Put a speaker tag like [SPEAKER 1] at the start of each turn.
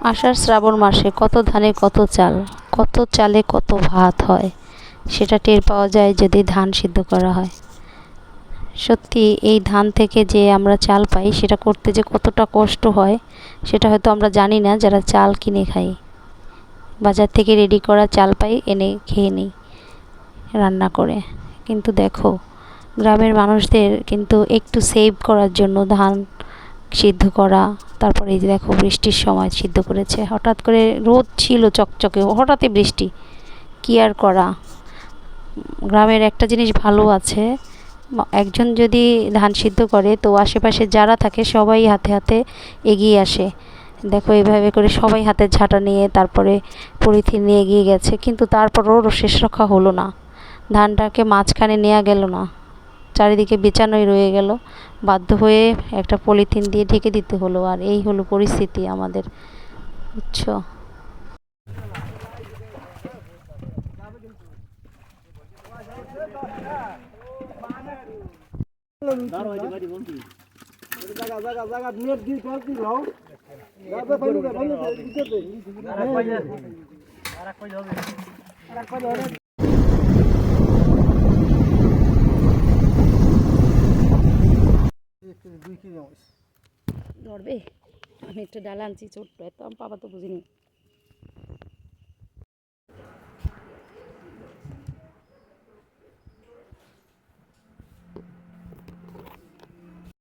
[SPEAKER 1] আষাঢ় শ্রাবণ মাসে কত ধানে কত চাল, কত চালে কত ভাত হয়, সেটা টের পাওয়া যায় যদি ধান সিদ্ধ করা হয়। সত্যি এই ধান থেকে যে আমরা চাল পাই, সেটা করতে যে কতটা কষ্ট হয়, সেটা হয়তো আমরা জানি না, যারা চাল কিনে খাই বাজার থেকে রেডি করা চাল পাই, এনে খেয়ে নিই রান্না করে। কিন্তু দেখো, গ্রামের মানুষদের কিন্তু একটু সেভ করার জন্য ধান সিদ্ধ করা, তারপরে এই যে দেখো বৃষ্টির সময় সিদ্ধ করেছে। হঠাৎ করে রোদ ছিল চকচকে, হঠাৎই বৃষ্টি। কী আর করা? গ্রামের একটা জিনিস ভালো আছে একজন যদি ধান সিদ্ধ করে, তো আশেপাশে যারা থাকে সবাই হাতে হাতে এগিয়ে আসে। দেখো এইভাবে করে সবাই হাতের ঝাঁটা নিয়ে তারপরে পলিথিন নিয়ে এগিয়ে গেছে, কিন্তু তারপরেও শেষ রক্ষা হলো না। ধানটাকে মাঝখানে নেওয়া গেল না। চারিদিকে বেচানোই রয়ে গেল। বাধ্য হয়ে একটা পলিথিন দিয়ে ঢেকে দিতে হলো, আর এই হলো পরিস্থিতি আমাদের
[SPEAKER 2] জায়গা
[SPEAKER 1] ধরবে আমি একটা ডাল আনছি ছোট্ট এত আমি পাবা তো বুঝিনি।